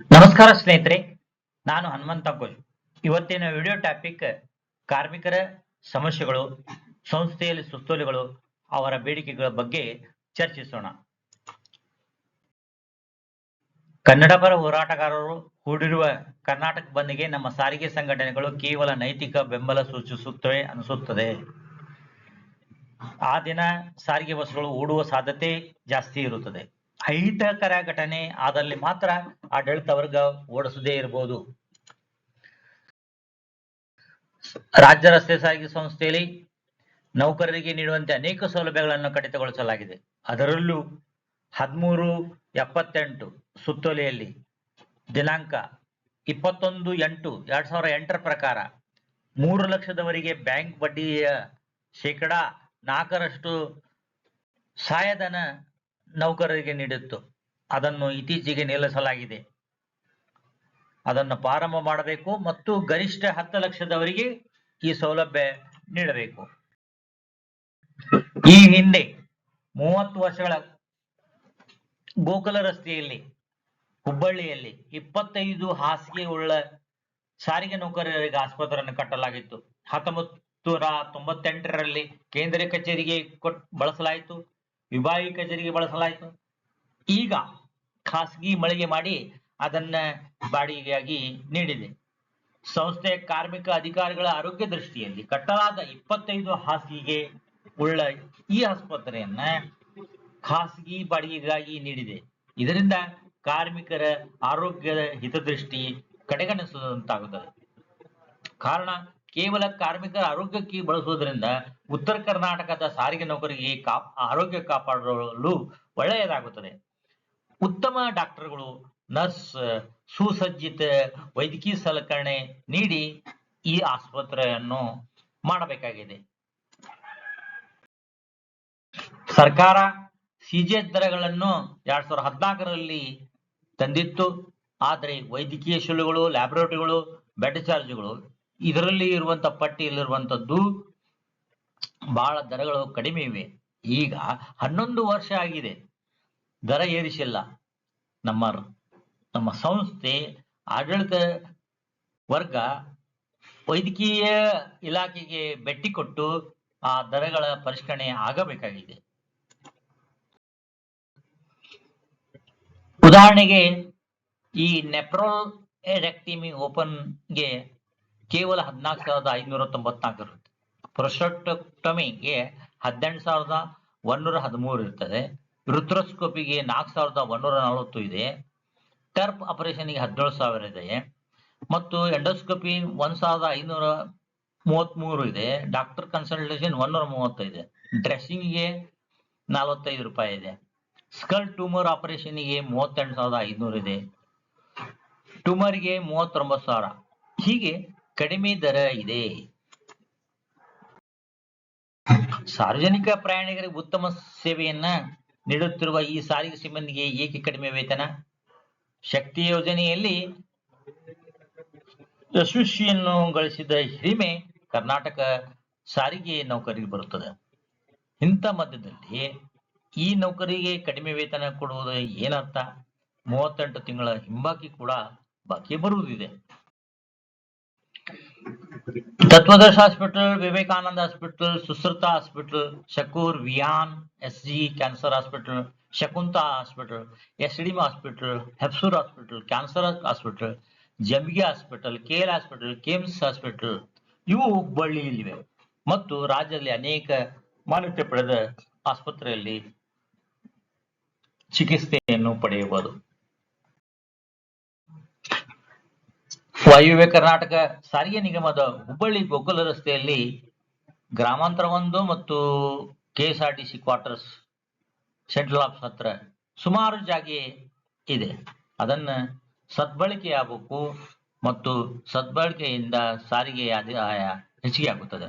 ನಮಸ್ಕಾರ ಸ್ನೇಹಿತರೆ, ನಾನು ಹನುಮಂತ ಕೋಶ್ ಇವತ್ತಿನ ವಿಡಿಯೋ ಟಾಪಿಕ್ ಕಾರ್ಮಿಕರ ಸಮಸ್ಯೆಗಳು, ಸಂಸ್ಥೆಯಲ್ಲಿ ಸುತ್ತೋಲೆಗಳು, ಅವರ ಬೇಡಿಕೆಗಳ ಬಗ್ಗೆ ಚರ್ಚಿಸೋಣ. ಕನ್ನಡ ಪರ ಹೋರಾಟಗಾರರು ಹೂಡಿರುವ ಕರ್ನಾಟಕ ಬಂದ್ಗೆ ನಮ್ಮ ಸಾರಿಗೆ ಸಂಘಟನೆಗಳು ಕೇವಲ ನೈತಿಕ ಬೆಂಬಲ ಸೂಚಿಸುತ್ತವೆ ಅನಿಸುತ್ತದೆ. ಆ ದಿನ ಸಾರಿಗೆ ಬಸ್ಗಳು ಓಡುವ ಸಾಧ್ಯತೆ ಜಾಸ್ತಿ ಇರುತ್ತದೆ. ಅಹಿತಕರ ಘಟನೆ. ಆದಲ್ಲಿ ಮಾತ್ರ ಆಡಳಿತ ವರ್ಗ ಓಡಿಸದೇ ಇರಬಹುದು ರಾಜ್ಯ ರಸ್ತೆ ಸಾರಿಗೆ ಸಂಸ್ಥೆಯಲ್ಲಿ ನೌಕರರಿಗೆ ನೀಡುವಂತೆ ಅನೇಕ ಸೌಲಭ್ಯಗಳನ್ನು ಕಡಿತಗೊಳಿಸಲಾಗಿದೆ. ಅದರಲ್ಲೂ ಹದಿಮೂರು, ಎಪ್ಪತ್ತೆಂಟು ಸುತ್ತೋಲೆಯಲ್ಲಿ ದಿನಾಂಕ ಇಪ್ಪತ್ತೊಂದು ಎಂಟು ಎರಡ್ ಸಾವಿರದ ಎಂಟರ ಪ್ರಕಾರ ಮೂರು ಲಕ್ಷದವರೆಗೆ ಬ್ಯಾಂಕ್ ಬಡ್ಡಿಯ ಶೇಕಡಾ ನಾಲ್ಕರಷ್ಟು ಸಹಾಯಧನ ನೌಕರರಿಗೆ ನೀಡಿತ್ತು. ಅದನ್ನು ಇತ್ತೀಚೆಗೆ ನಿಲ್ಲಿಸಲಾಗಿದೆ. ಅದನ್ನು ಪ್ರಾರಂಭ ಮಾಡಬೇಕು ಮತ್ತು ಗರಿಷ್ಠ ಹತ್ತು ಲಕ್ಷದವರಿಗೆ ಈ ಸೌಲಭ್ಯ ನೀಡಬೇಕು. ಈ ಹಿಂದೆ ಮೂವತ್ತು ವರ್ಷಗಳ ಗೋಕುಲ ರಸ್ತೆಯಲ್ಲಿ, ಹುಬ್ಬಳ್ಳಿಯಲ್ಲಿ ಇಪ್ಪತ್ತೈದು ಹಾಸಿಗೆ ಉಳ್ಳ ಸಾರಿಗೆ ನೌಕರರಿಗೆ ಆಸ್ಪತ್ರೆಯನ್ನು ಕಟ್ಟಲಾಗಿತ್ತು. ಹತ್ತೊಂಬತ್ತು ನೂರ ತೊಂಬತ್ತೆಂಟರಲ್ಲಿ ಕೇಂದ್ರ ಕಚೇರಿಗೆ ಕೊಟ್, ಬಳಸಲಾಯಿತು. ವಿಭಾಗೀಯ ಕಚೇರಿಗೆ ಬಳಸಲಾಯಿತು. ಈಗ ಖಾಸಗಿ ಮಳಿಗೆ ಮಾಡಿ ಅದನ್ನ ಬಾಡಿಗೆಯಾಗಿ ನೀಡಿದೆ. ಸಂಸ್ಥೆ ಕಾರ್ಮಿಕ ಅಧಿಕಾರಿಗಳ ಆರೋಗ್ಯ ದೃಷ್ಟಿಯಲ್ಲಿ ಕಟ್ಟಲಾದ ಇಪ್ಪತ್ತೈದು ಹಾಸಿಗೆ ಉಳ್ಳ ಈ ಆಸ್ಪತ್ರೆಯನ್ನ ಖಾಸಗಿ ಬಾಡಿಗೆಗಾಗಿ ನೀಡಿದೆ. ಇದರಿಂದ ಕಾರ್ಮಿಕರ ಆರೋಗ್ಯದ ಹಿತದೃಷ್ಟಿ ಕಡೆಗಣಿಸುವಂತಾಗುತ್ತದೆ ಕಾರಣ ಕೇವಲ ಕಾರ್ಮಿಕರ ಆರೋಗ್ಯಕ್ಕೆ ಬಳಸುವುದರಿಂದ ಉತ್ತರ ಕರ್ನಾಟಕದ ಸಾರಿಗೆ ನೌಕರಿಗೆ ಕಾ ಆರೋಗ್ಯ ಕಾಪಾಡಲು ಒಳ್ಳೆಯದಾಗುತ್ತದೆ. ಉತ್ತಮ ಡಾಕ್ಟರ್ಗಳು, ನರ್ಸ್, ಸುಸಜ್ಜಿತ ವೈದ್ಯಕೀಯ ಸಲಕರಣೆ ನೀಡಿ ಈ ಆಸ್ಪತ್ರೆಯನ್ನು ಮಾಡಬೇಕಾಗಿದೆ. ಸರ್ಕಾರ ಸಿಜೆ ದರಗಳನ್ನು ಎರಡ್ ಸಾವಿರದ ಹದಿನಾಲ್ಕರಲ್ಲಿ ತಂದಿತ್ತು. ಆದರೆ ವೈದ್ಯಕೀಯ ಶುಲ್ಕಗಳು ಲ್ಯಾಬೊರೇಟರಿಗಳು, ಬೆಡ್ ಚಾರ್ಜ್ಗಳು ಇದರಲ್ಲಿ ಇರುವಂತ ಪಟ್ಟಿಯಲ್ಲಿರುವಂತದ್ದು ಬಹಳ ದರಗಳು ಕಡಿಮೆ ಇವೆ. ಈಗ ಹನ್ನೊಂದು ವರ್ಷ ಆಗಿದೆ. ದರ ಏರಿಸಿಲ್ಲ. ನಮ್ಮ ನಮ್ಮ ಸಂಸ್ಥೆ, ಆಡಳಿತ ವರ್ಗ ವೈದ್ಯಕೀಯ ಇಲಾಖೆಗೆ ಭೇಟಿ ಕೊಟ್ಟು ಆ ದರಗಳ ಪರಿಷ್ಕರಣೆ ಆಗಬೇಕಾಗಿದೆ. ಉದಾಹರಣೆಗೆ ಈ ನೆಪ್ರೋಲ್ ಎರೆಕ್ಟಿಮಿ ಓಪನ್ಗೆ ಕೇವಲ ಹದಿನಾಲ್ಕು ಸಾವಿರದ ಐನೂರ ತೊಂಬತ್ನಾಲ್ಕು ಇರುತ್ತೆ. ಪ್ರೊಸ್ಟೆಕ್ಟಮಿಗೆ ಹದಿನೆಂಟು ಸಾವಿರದ ಒಂದೂರ ಹದಿಮೂರು ಇರ್ತದೆ. ರುದ್ರೋಸ್ಕೋಪಿಗೆ ನಾಲ್ಕು ಸಾವಿರದ ಒಂದೂರ ನಲವತ್ತು ಇದೆ. ಟರ್ಪ್ ಆಪರೇಷನ್ಗೆ ಹದಿನೇಳು ಸಾವಿರ ಇದೆ. ಮತ್ತು ಎಂಡೋಸ್ಕೋಪಿ ಒಂದ್ ಸಾವಿರದ ಐನೂರ ಮೂವತ್ಮೂರು ಇದೆ. ಡಾಕ್ಟರ್ ಕನ್ಸಲ್ಟೇಷನ್ ಒಂದೂರ ಮೂವತ್ತೈದು ಡ್ರೆಸ್ಸಿಂಗ್ಗೆ ನಲವತ್ತೈದು ರೂಪಾಯಿ ಇದೆ. ಸ್ಕಲ್ ಟ್ಯೂಮರ್ ಆಪರೇಷನ್ಗೆ ಮೂವತ್ತೆಂಟು ಸಾವಿರದ ಐನೂರು ಇದೆ. ಟ್ಯೂಮರ್ಗೆ ಮೂವತ್ತೊಂಬತ್ತು ಸಾವಿರ. ಹೀಗೆ ಕಡಿಮೆ ದರ ಇದೆ. ಸಾರ್ವಜನಿಕ ಪ್ರಯಾಣಿಕರಿಗೆ ಉತ್ತಮ ಸೇವೆಯನ್ನ ನೀಡುತ್ತಿರುವ ಈ ಸಾರಿಗೆ ಸಿಬ್ಬಂದಿಗೆ ಏಕೆ ಕಡಿಮೆ ವೇತನ? ಶಕ್ತಿ ಯೋಜನೆಯಲ್ಲಿ ಯಶಸ್ವಿಯನ್ನು ಗಳಿಸಿದ ಹಿರಿಮೆ ಕರ್ನಾಟಕ ಸಾರಿಗೆ ನೌಕರಿಗೆ ಬರುತ್ತದೆ. ಇಂಥ ಮಧ್ಯದಲ್ಲಿ ಈ ನೌಕರಿಗೆ ಕಡಿಮೆ ವೇತನ ಕೊಡುವುದು ಏನರ್ಥ? ಮೂವತ್ತೆಂಟು ತಿಂಗಳ ಹಿಂಬಾಕಿ ಕೂಡ ಬಾಕಿ ಬರುವುದಿದೆ. Tatvadarsha hospital, Vivekananda hospital Sushruta hospital, Shakoor, Viyan S G cancer hospital Shakunta hospital S D hospital, Hebsur hospital, cancer hospital, Jambige hospital, care hospital, KIMS hospital ಇವು ಹುಬ್ಬಳ್ಳಿಯಲ್ಲಿವೆ ಮತ್ತು ರಾಜ್ಯದಲ್ಲಿ ಅನೇಕ ಮಾನ್ಯತೆ ಪಡೆದ ಆಸ್ಪತ್ರೆಯಲ್ಲಿ ಚಿಕಿತ್ಸೆಯನ್ನು ಪಡೆಯಬಹುದು. ವಾಯುವ್ಯ ಕರ್ನಾಟಕ ಸಾರಿಗೆ ನಿಗಮದ ಹುಬ್ಬಳ್ಳಿ ಗೋಕುಲ ರಸ್ತೆಯಲ್ಲಿ ಗ್ರಾಮಾಂತರ ಒಂದು ಮತ್ತು ಕೆಎಸ್ಆರ್ಟಿಸಿ ಕ್ವಾರ್ಟರ್ಸ್ ಸೆಂಟ್ರಲ್ ಆಫೀಸ್ ಹತ್ರ ಸುಮಾರು ಜಾಗ ಇದೆ. ಅದನ್ನ ಸದ್ಬಳಕೆ ಆಗಬೇಕು ಮತ್ತು ಸದ್ಬಳಕೆಯಿಂದ ಸಾರಿಗೆ ಆದಾಯ ಹೆಚ್ಚಿಗೆ ಆಗುತ್ತದೆ.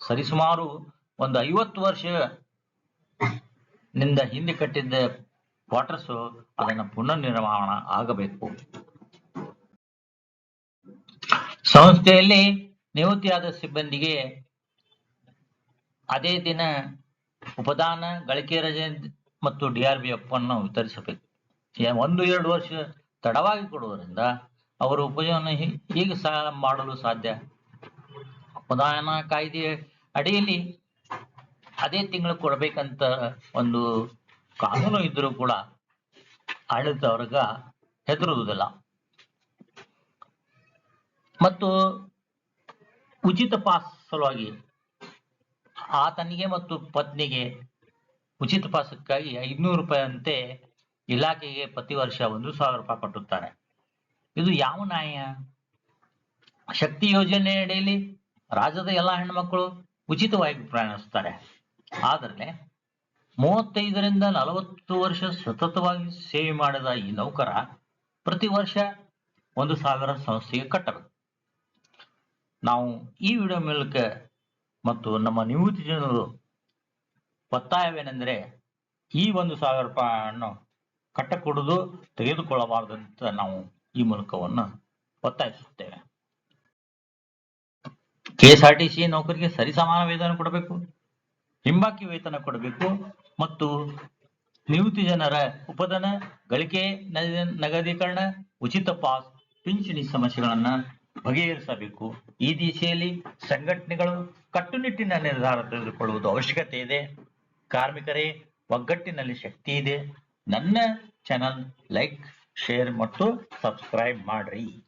ಸರಿಸುಮಾರು ಒಂದು ಐವತ್ತು ವರ್ಷ ನಿಂದ ಹಿಂದೆ ಕಟ್ಟಿದ್ದ ಕ್ವಾರ್ಟರ್ಸ್ ಅದನ್ನ ಪುನರ್ ನಿರ್ಮಾಣ ಆಗಬೇಕು. ಸಂಸ್ಥೆಯಲ್ಲಿ ನಿವೃತ್ತಿಯಾದ ಸಿಬ್ಬಂದಿಗೆ ಅದೇ ದಿನ ಉಪದಾನ, ಗಳಿಕೆ ರಜೆ ಮತ್ತು ಡಿಆರ್ಬಿ ಅಪ್ಪನ್ನು ವಿತರಿಸಬೇಕು. ಒಂದು ಎರಡು ವರ್ಷ ತಡವಾಗಿ ಕೊಡುವುದರಿಂದ ಅವರ ಉಪಜೀವನ ಹೀಗೆ ಸಹ ಮಾಡಲು ಸಾಧ್ಯ. ಉಪದಾನ ಕಾಯ್ದೆ ಅಡಿಯಲ್ಲಿ ಅದೇ ತಿಂಗಳು ಕೊಡಬೇಕಂತ ಒಂದು ಕಾನೂನು ಇದ್ರೂ ಕೂಡ ಆಡಳಿತ ವರ್ಗ ಹೆದರುವುದಿಲ್ಲ. ಮತ್ತು ಉಚಿತ ಪಾಸ್ ಸಲುವಾಗಿ ಆತನಿಗೆ ಮತ್ತು ಪತ್ನಿಗೆ ಉಚಿತ ಪಾಸಕ್ಕಾಗಿ ಐದುನೂರು ರೂಪಾಯಿಯಂತೆ ಇಲಾಖೆಗೆ ಪ್ರತಿ ವರ್ಷ ಒಂದು ಸಾವಿರ ರೂಪಾಯಿ ಕಟ್ಟುತ್ತಾರೆ ಇದು ಯಾವ ನ್ಯಾಯ? ಶಕ್ತಿ ಯೋಜನೆ ಅಡಿಯಲ್ಲಿ ರಾಜ್ಯದ ಎಲ್ಲ ಹೆಣ್ಮಕ್ಳು ಉಚಿತವಾಗಿ ಪ್ರಯಾಣಿಸ್ತಾರೆ. ಆದರೆ ಮೂವತ್ತೈದರಿಂದ ನಲವತ್ತು ವರ್ಷ ಸತತವಾಗಿ ಸೇವೆ ಮಾಡಿದ ಈ ನೌಕರ ಪ್ರತಿ ವರ್ಷ ಒಂದು ಸಾವಿರ ಸಂಸ್ಥೆಗೆ ಕಟ್ಟಬೇಕು. ನಾವು ಈ ವಿಡಿಯೋ ಮೂಲಕ ಮತ್ತು ನಮ್ಮ ನಿವೃತ್ತಿ ಜನರು ಒತ್ತಾಯವೇನೆಂದರೆ ಈ ಒಂದು ಸಾವಿರ ರೂಪಾಯಿಯನ್ನು ಕಟ್ಟಕೊಡುದು ತೆಗೆದುಕೊಳ್ಳಬಾರದಂತ ನಾವು ಈ ಮೂಲಕವನ್ನು ಒತ್ತಾಯಿಸುತ್ತೇವೆ. ಕೆಎಸ್ಆರ್ಟಿಸಿ ನೌಕರಿಗೆ ಸರಿಸಮಾನ ವೇತನ ಕೊಡಬೇಕು, ಹಿಂಬಾಕಿ ವೇತನ ಕೊಡಬೇಕು ಮತ್ತು ನಿವೃತ್ತಿ ಜನರ ಉಪಧನ, ಗಳಿಕೆ, ನಗದೀಕರಣ, ಉಚಿತ ಪಾಸ್, ಪಿಂಚಣಿ ಸಮಸ್ಯೆಗಳನ್ನ ಬಗೆಹರಿಸಬೇಕು. ಈ ದಿಶೆಯಲ್ಲಿ ಸಂಘಟನೆಗಳು ಕಟ್ಟುನಿಟ್ಟಿನ ನಿರ್ಧಾರ ತೆಗೆದುಕೊಳ್ಳುವುದು ಅವಶ್ಯಕತೆ ಇದೆ. ಕಾರ್ಮಿಕರೇ, ಒಗ್ಗಟ್ಟಿನಲ್ಲಿ ಶಕ್ತಿ ಇದೆ. ನನ್ನ ಚಾನಲ್ ಲೈಕ್, ಶೇರ್ ಮತ್ತು ಸಬ್ಸ್ಕ್ರೈಬ್ ಮಾಡ್ರಿ.